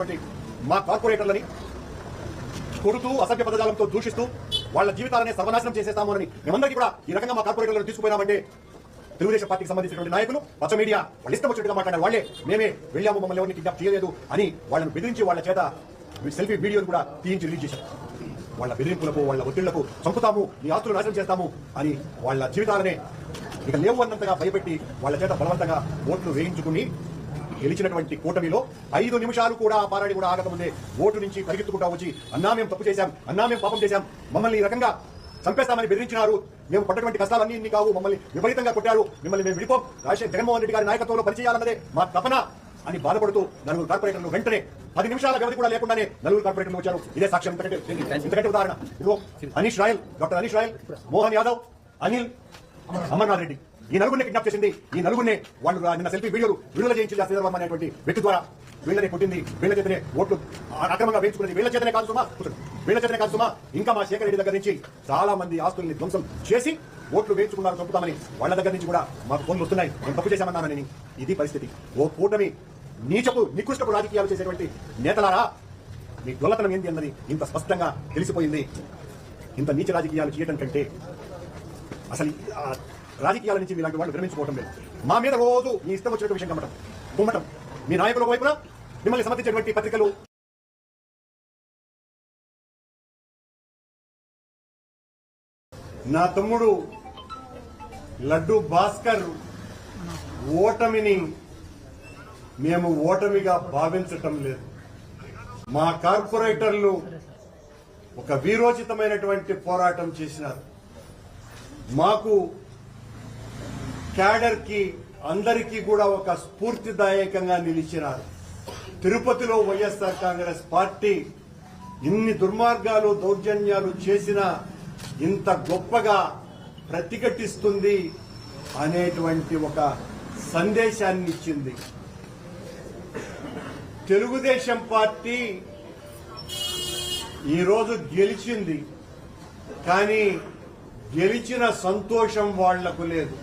మా కార్పొరేటర్లని కొడుతూ అసభ్య పదజాలంతో దూషిస్తూ వాళ్ళ జీవితాలనే సర్వనాశనం చేసేస్తాము అని మేమందరికీ కూడా ఈ రకంగా మా కార్పొరేటర్లను తీసుకుపోయినామంటే తెలుగుదేశం పార్టీకి సంబంధించినటువంటి నాయకులు పచ్చ మీడియా వాళ్ళు ఇష్టం వచ్చినట్టుగా మాట్లాడారు వాళ్ళే మేమే వెళ్ళాము మమ్మల్ని ఎవరిని కిడ్నాప్ చేయలేదు అని వాళ్ళని బెదిరించి వాళ్ళ చేత సెల్ఫీ వీడియోలు కూడా తీయించి రిలీజ్ చేశారు. వాళ్ళ బెదిరింపులకు వాళ్ళ ఒత్తిళ్ళకు చంపుతాము మీ ఆస్తులు నాశనం చేస్తాము అని వాళ్ళ జీవితాలనే ఇక లేవు అన్నంతగా భయపెట్టి వాళ్ళ చేత బలవంతంగా ఓట్లు వేయించుకుని గెలిచినటువంటి కూటమిలో ఐదు నిమిషాలు కూడా ఆ పారాడి కూడా ఆగకముందే ఓటు నుంచి పరిగెత్తుకుంటా వచ్చి అన్నా మేము తప్పు చేశాం అన్నా మేము పాపం చేశాం మమ్మల్ని ఈ రకంగా చంపేస్తామని బెదిరించినారు. మేము పడ్డటువంటి కష్టాలన్నీ ఇన్ని కావు మమ్మల్ని విపరీతంగా కొట్టారు. మిమ్మల్ని మేము విడిపోం. రాజశేఖర్ జగన్మోహన్ రెడ్డి గారి నాయకత్వంలో పనిచేయాలన్నదే మా తపన అని బాధపడుతూ నలుగురు కార్పొరేటర్లు వెంటనే పది నిమిషాల వ్యవధి కూడా లేకుండానే నలుగురు కార్పొరేటర్లు వచ్చారు. ఇదే సాక్ష్యం ఇంతకంటే ఉదాహరణ. ఇదిగో అనీష్ రాయల్ డాక్టర్ అనీష్ రాయల్ మోహన్ యాదవ్ అనిల్ అమర్నాథ్ రెడ్డి. ఈ నలుగురిని కిడ్నాప్ చేసింది ఈ నలుగురిని వాళ్ళు నిన్న సెల్ఫీ వీడియోలు విడుదల చేయించి శ్రీధర్ వర్మ అనేటువంటి వ్యక్తి ద్వారా వీళ్ళని పుట్టింది వీళ్ళ చేతనే ఓట్లు అక్రమంగా వేయించుకున్నది వీళ్ళ చేతనే కాదు సుమా. వీళ్ళ చేతనే కాదు సుమా. ఇంకా మా శేఖర్ రెడ్డి దగ్గర నుంచి చాలా మంది ఆస్తుల్ని ధ్వంసం చేసి ఓట్లు వేయించుకున్నారు చంపుతామని వాళ్ళ దగ్గర నుంచి కూడా మాకు ఫోన్లు వస్తున్నాయి. మేము తప్పు చేశామన్నానని ఇది పరిస్థితి. ఓ కూటమి నీచపు నికృష్టపు రాజకీయాలు చేసేటువంటి నేతలారా? మీ దొల్లతనం ఏంటి అన్నది ఇంత స్పష్టంగా తెలిసిపోయింది. ఇంత నీచ రాజకీయాలు చేయడం కంటే అసలు రాజకీయాల నుంచి మీలాంటి వాళ్ళు విరమించుకోవటం లేదు. మా మీద రోజు మీ ఇష్టం వచ్చినట్టు విషయం గమ్మటం గుమ్మటం. మీ నాయకుల వైపున మిమ్మల్ని సమర్థించేటువంటి పత్రికలు నా తమ్ముడు లడ్డు భాస్కర్ ఓటమిని మేము ఓటమిగా భావించటం లేదు. మా కార్పొరేటర్లు ఒక వీరోచితమైనటువంటి పోరాటం చేసినారు. మాకు క్యాడర్కి అందరికీ కూడా ఒక స్ఫూర్తిదాయకంగా నిలిచినారు. తిరుపతిలో వైఎస్ఆర్ కాంగ్రెస్ పార్టీ ఇన్ని దుర్మార్గాలు దౌర్జన్యాలు చేసినా ఇంత గొప్పగా ప్రతిఘటిస్తుంది అనేటువంటి ఒక సందేశాన్ని ఇచ్చింది. తెలుగుదేశం పార్టీ ఈరోజు గెలిచింది కానీ గెలిచిన సంతోషం వాళ్ళకు లేదు.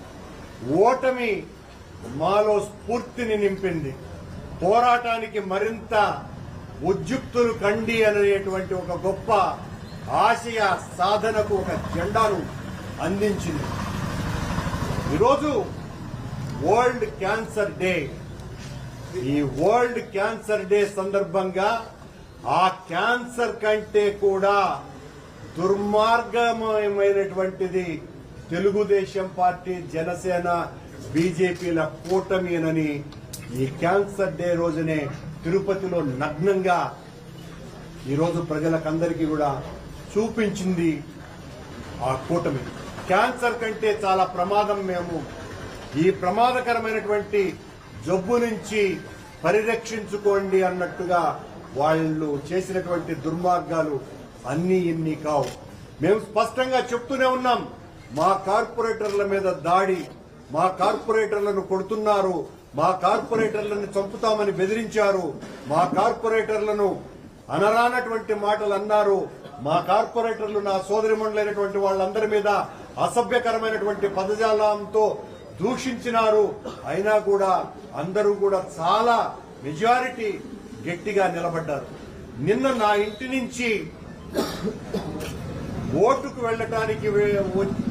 ఓటమి మాలో స్ఫూర్తిని నింపింది. పోరాటానికి మరింత ఉద్యుక్తులు కండి అనేటువంటి ఒక గొప్ప ఆశయ సాధనకు ఒక జెండాను అందించింది. ఈరోజు వరల్డ్ క్యాన్సర్ డే. ఈ వరల్డ్ క్యాన్సర్ డే సందర్భంగా ఆ క్యాన్సర్ కంటే కూడా దుర్మార్గమైనటువంటిది తెలుగుదేశం పార్టీ జనసేన బీజేపీల కూటమినని ఈ క్యాన్సర్ డే రోజునే తిరుపతిలో నగ్నంగా ఈరోజు ప్రజలకందరికీ కూడా చూపించింది ఆ కూటమి. క్యాన్సర్ కంటే చాలా ప్రమాదం మేము. ఈ ప్రమాదకరమైనటువంటి జబ్బు నుంచి పరిరక్షించుకోండి అన్నట్టుగా వాళ్ళు చేసినటువంటి దుర్మార్గాలు అన్ని ఇన్ని కావు. మేము స్పష్టంగా చెప్తూనే ఉన్నాం. మా కార్పొరేటర్ల మీద దాడి మా కార్పొరేటర్లను కొడుతున్నారు మా కార్పొరేటర్లను చంపుతామని బెదిరించారు మా కార్పొరేటర్లను అనరానటువంటి మాటలు అన్నారు మా కార్పొరేటర్లు నా సోదరిమండలైనటువంటి వాళ్ళందరి మీద అసభ్యకరమైనటువంటి పదజాలంతో దూషించినారు. అయినా కూడా అందరూ కూడా చాలా మెజారిటీ గట్టిగా నిలబడ్డారు. నిన్న నా ఇంటి నుంచి ఓటుకు వెళ్ళటానికి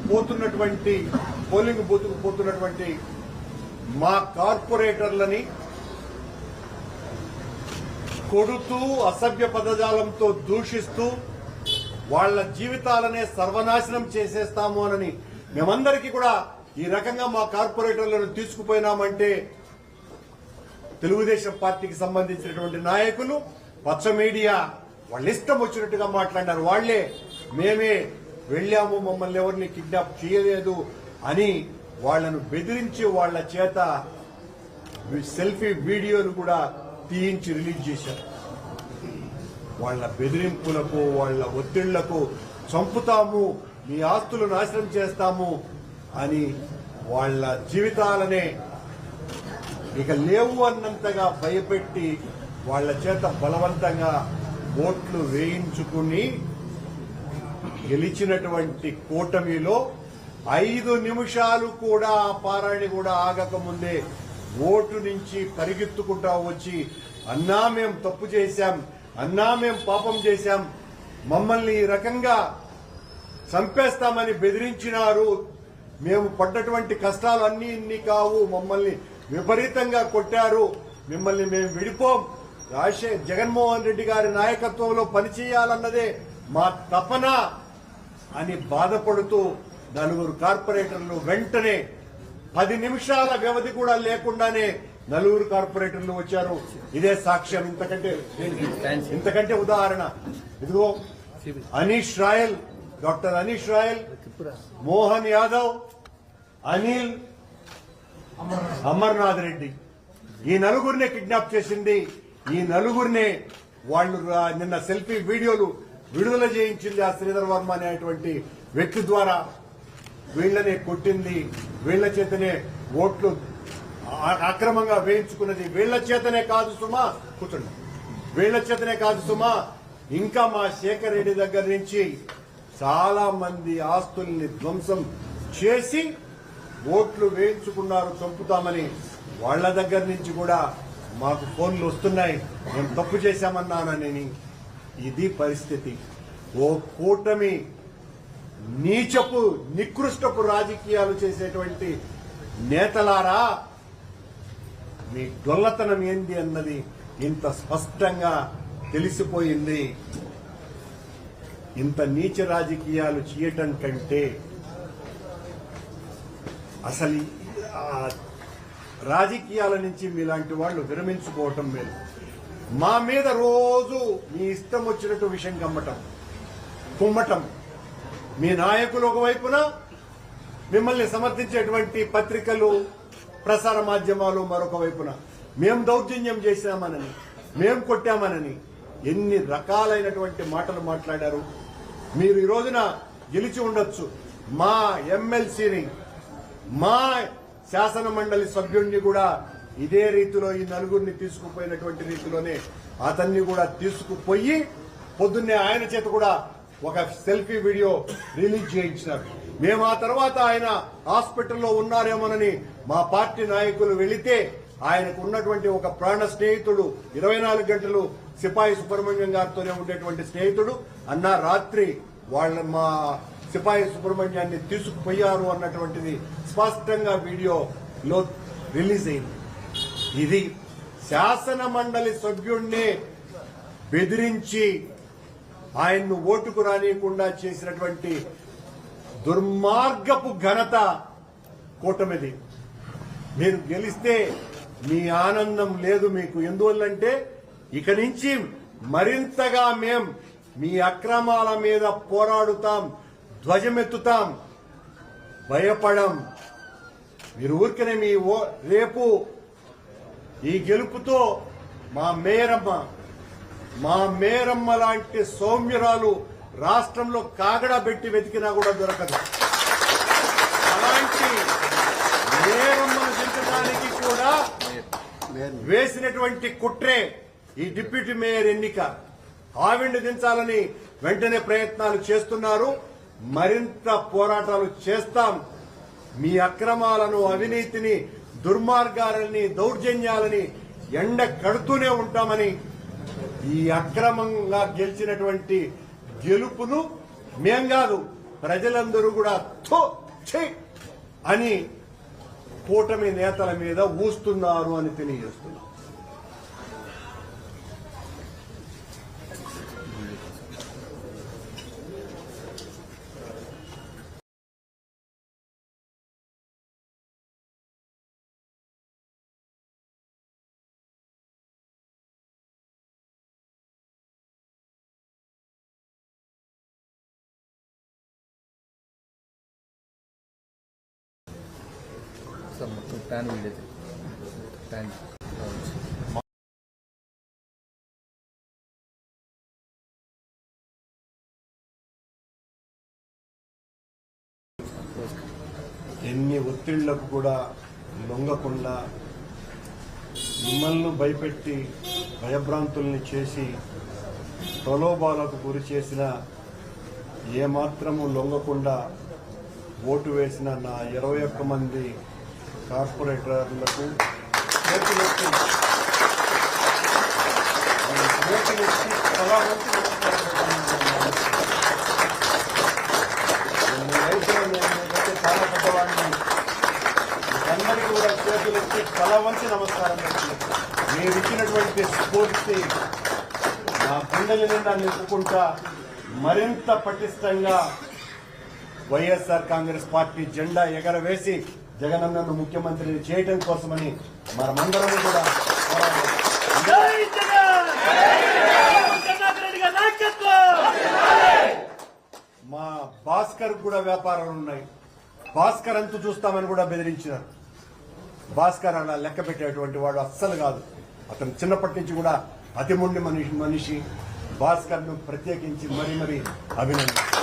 పోతున్నటువంటి పోలింగ్ బూత్కు పోతున్నటువంటి మా కార్పొరేటర్లని కొడుతూ అసభ్య పదజాలంతో దూషిస్తూ వాళ్ళ జీవితాలనే సర్వనాశనం చేసేస్తాము అని మేమందరికీ కూడా ఈ రకంగా మా కార్పొరేటర్లను తీసుకుపోయినామంటే తెలుగుదేశం పార్టీకి సంబంధించినటువంటి నాయకులు పచ్చ మీడియా వాళ్ళ ఇష్టం వచ్చినట్టుగా మాట్లాడినారు. వాళ్ళే మేమే వెళ్ళాము మమ్మల్ని ఎవరిని కిడ్నాప్ చేయలేదు అని వాళ్ళను బెదిరించి వాళ్ళ చేత సెల్ఫీ వీడియోను కూడా తీయించి రిలీజ్ చేశారు. వాళ్ళ బెదిరింపులకు వాళ్ళ ఒత్తిళ్ళకు చంపుతాము మీ ఆస్తులు నాశనం చేస్తాము అని వాళ్ళ జీవితాలనే ఇక లేవు అన్నంతగా భయపెట్టి వాళ్ళ చేత బలవంతంగా ఓట్లు వేయించుకుని గెలిచినటువంటి కూటమిలో ఐదు నిమిషాలు కూడా ఆ పారాణి కూడా ఆగకముందే ఓటు నుంచి పరిగెత్తుకుంటా వచ్చి అన్నా మేం తప్పు చేశాం అన్నా మేం పాపం చేశాం మమ్మల్ని ఈ రకంగా చంపేస్తామని బెదిరించినారు. మేము పడ్డటువంటి కష్టాలు అన్ని ఇన్ని కావు మమ్మల్ని విపరీతంగా కొట్టారు మిమ్మల్ని మేము విడిపోం రాజశేఖర్ జగన్మోహన్ రెడ్డి గారి నాయకత్వంలో పనిచేయాలన్నదే మా తపన అని బాధపడుతూ నలుగురు కార్పొరేటర్లు వెంటనే పది నిమిషాల వ్యవధి కూడా లేకుండానే నలుగురు కార్పొరేటర్లు వచ్చారు. ఇదే సాక్ష్యం ఇంతకంటే. ఇంతకంటే ఉదాహరణ. ఇదిగో అనీష్ రాయల్ డాక్టర్ అనీష్ రాయల్ మోహన్ యాదవ్ అనిల్ అమర్నాథ్ రెడ్డి. ఈ నలుగురినే కిడ్నాప్ చేసింది ఈ నలుగురినే వాళ్ళు నిన్న సెల్ఫీ వీడియోలు విడుదల చేయించింది ఆ శ్రీధర్ వర్మ అనేటువంటి వ్యక్తి ద్వారా వీళ్ళనే కొట్టింది. వీళ్ళ చేతనే ఓట్లు అక్రమంగా వేయించుకున్నది. వీళ్ళ చేతనే కాదు సుమా కూర్చోండి. వీళ్ళ చేతనే కాదు సుమా ఇంకా మా శేఖర్ రెడ్డి దగ్గర నుంచి చాలా మంది ఆస్తుల్ని ధ్వంసం చేసి ఓట్లు వేయించుకున్నారు. చంపుతామని వాళ్ళ దగ్గర నుంచి కూడా మాకు ఫోన్లు వస్తున్నాయి. మేము తప్పు చేశామన్నానని ఇది పరిస్థితి. ఓ కూటమి నీచపు నికృష్టపు రాజకీయాలు చేసేటువంటి నేతలారా మీ డొల్లతనం ఏంది అన్నది ఇంత స్పష్టంగా తెలిసిపోయింది. ఇంత నీచ రాజకీయాలు చేయటం కంటే అసలు రాజకీయాల నుంచి మీలాంటి వాళ్ళు విరమించుకోవటం మేలు. మా మీద రోజు మీ ఇష్టం వచ్చినట్టు విషయం కమ్మటం కుమ్మటం. మీ నాయకులు ఒకవైపున మిమ్మల్ని సమర్థించేటువంటి పత్రికలు ప్రసార మాధ్యమాలు మరొక వైపున. మేం దౌర్జన్యం చేశామనని మేం కొట్టామనని ఎన్ని రకాలైనటువంటి మాటలు మాట్లాడారు. మీరు ఈ రోజున గెలిచి ఉండొచ్చు. మా ఎమ్మెల్సీని మా శాసన మండలి సభ్యుడిని కూడా ఇదే రీతిలో ఈ నలుగురిని తీసుకుపోయినటువంటి రీతిలోనే అతన్ని కూడా తీసుకుపోయి పొద్దున్నే ఆయన చేత కూడా ఒక సెల్ఫీ వీడియో రిలీజ్ చేయించినారు. మేము ఆ తర్వాత ఆయన హాస్పిటల్లో ఉన్నారేమోనని మా పార్టీ నాయకులు వెళితే ఆయనకు ఉన్నటువంటి ఒక ప్రాణ స్నేహితుడు ఇరవై నాలుగు గంటలు సిపాయి సుబ్రహ్మణ్యం గారితోనే ఉండేటువంటి స్నేహితుడు. అన్న రాత్రి వాళ్ళ మా సిపాయి సుబ్రహ్మణ్యాన్ని తీసుకుపోయారు అన్నటువంటిది స్పష్టంగా వీడియోలో రిలీజ్ అయింది. ఇది శాసన మండలి సభ్యుణ్ణి బెదిరించి ఆయన్ను ఓటుకు రానియకుండా చేసినటువంటి దుర్మార్గపు ఘనత కూటమిది. మీరు గెలిస్తే మీ ఆనందం లేదు మీకు. ఎందువల్లంటే ఇక నుంచి మరింతగా మేం మీ అక్రమాల మీద పోరాడుతాం. ధ్వజమెత్తుతాం. భయపడం. మీరు ఊరికనే మీ ఓ రేపు ఈ గెలుపుతో మా మేరమ్మ మా మేరమ్మ లాంటి సౌమ్యురాలు రాష్ట్రంలో కాగడా పెట్టి వెతికినా కూడా దొరకదు. అలాంటి మేరమ్మను దించడానికి కూడా వేసినటువంటి కుట్రే ఈ డిప్యూటీ మేయర్ ఎన్నిక. ఆవిండి దించాలని వెంటనే ప్రయత్నాలు చేస్తున్నారు. మరింత పోరాటాలు చేస్తాం. మీ అక్రమాలను అవినీతిని దుర్మార్గాలని దౌర్జన్యాలని ఎండ కడుతూనే ఉంటామని ఈ అక్రమంగా గెలిచినటువంటి గెలుపును మేం కాదు ప్రజలందరూ కూడా థు, అని కూటమి నేతల మీద ఊస్తున్నారు అని తెలియజేస్తున్నారు సార్ మొత్తం ప్లాన్ వీడేది ఎన్ని ఒత్తిళ్ళకు కూడా లొంగకుండా మిమ్మల్ని భయపెట్టి భయభ్రాంతుల్ని చేసి ప్రలోభాలకు గురి చేసిన ఏమాత్రము లొంగకుండా ఓటు వేసిన నా ఇరవై ఒక్క మంది కార్పొరేటర్లకు చేతులెత్తి మొదటి వ్యక్తి చాలా చాలా పెద్దవాడిని అందరికీ కూడా చేతులెత్తి తల వంచి నమస్కారం పెట్టి మీరు ఇచ్చినటువంటి స్ఫూర్తి నా గుండెల నిండా నింపుకుంటా మరింత పటిష్టంగా వైఎస్ఆర్ కాంగ్రెస్ పార్టీ జెండా ఎగరవేసి జగనన్నను ముఖ్యమంత్రిని చేయటం కోసమని మనమందరం కూడా మా భాస్కర్ కూడా వ్యాపారాలు ఉన్నాయి. భాస్కర్ అంతు చూస్తామని కూడా బెదిరించినారు. భాస్కర్ అలా లెక్క పెట్టేటువంటి వాడు అస్సలు కాదు. అతను చిన్నప్పటి నుంచి కూడా అతి మొండి మనిషి మనిషి. భాస్కర్ను ప్రత్యేకించి మరీ మరీ అభినందన